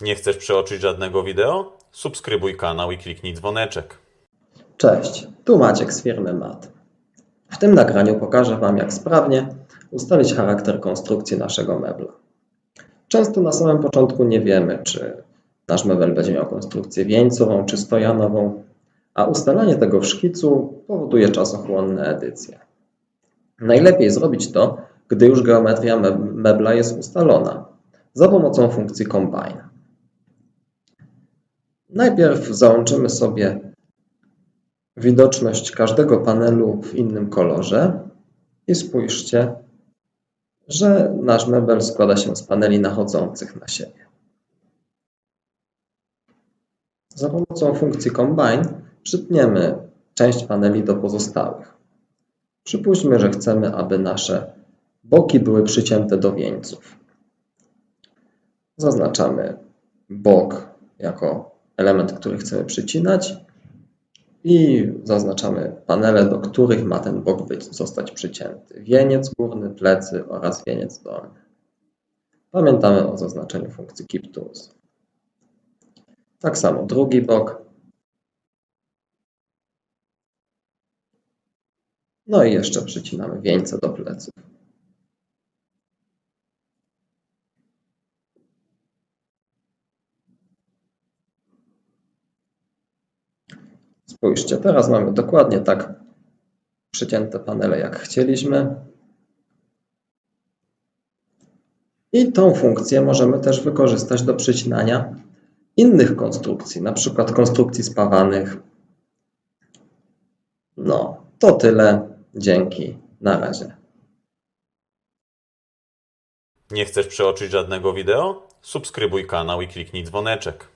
Nie chcesz przeoczyć żadnego wideo? Subskrybuj kanał i kliknij dzwoneczek. Cześć, tu Maciek z firmy MAT. W tym nagraniu pokażę Wam, jak sprawnie ustalić charakter konstrukcji naszego mebla. Często na samym początku nie wiemy, czy nasz mebel będzie miał konstrukcję wieńcową czy stojanową, a ustalanie tego w szkicu powoduje czasochłonne edycje. Najlepiej zrobić to, gdy już geometria meb- mebla jest ustalona, za pomocą funkcji Combine. Najpierw załączymy sobie widoczność każdego panelu w innym kolorze i spójrzcie, że nasz mebel składa się z paneli nachodzących na siebie. Za pomocą funkcji Combine przytniemy część paneli do pozostałych. Przypuśćmy, że chcemy, aby nasze boki były przycięte do wieńców. Zaznaczamy bok jako element, który chcemy przycinać i zaznaczamy panele, do których ma ten bok być, zostać przycięty. Wieniec górny, plecy oraz wieniec dolny. Pamiętamy o zaznaczeniu funkcji Keep Tools. Tak samo drugi bok. No i jeszcze przycinamy wieńce do pleców. Spójrzcie, teraz mamy dokładnie tak przycięte panele, jak chcieliśmy. I tą funkcję możemy też wykorzystać do przycinania innych konstrukcji, na przykład konstrukcji spawanych. No, to tyle. Dzięki. Na razie. Nie chcesz przeoczyć żadnego wideo? Subskrybuj kanał i kliknij dzwoneczek.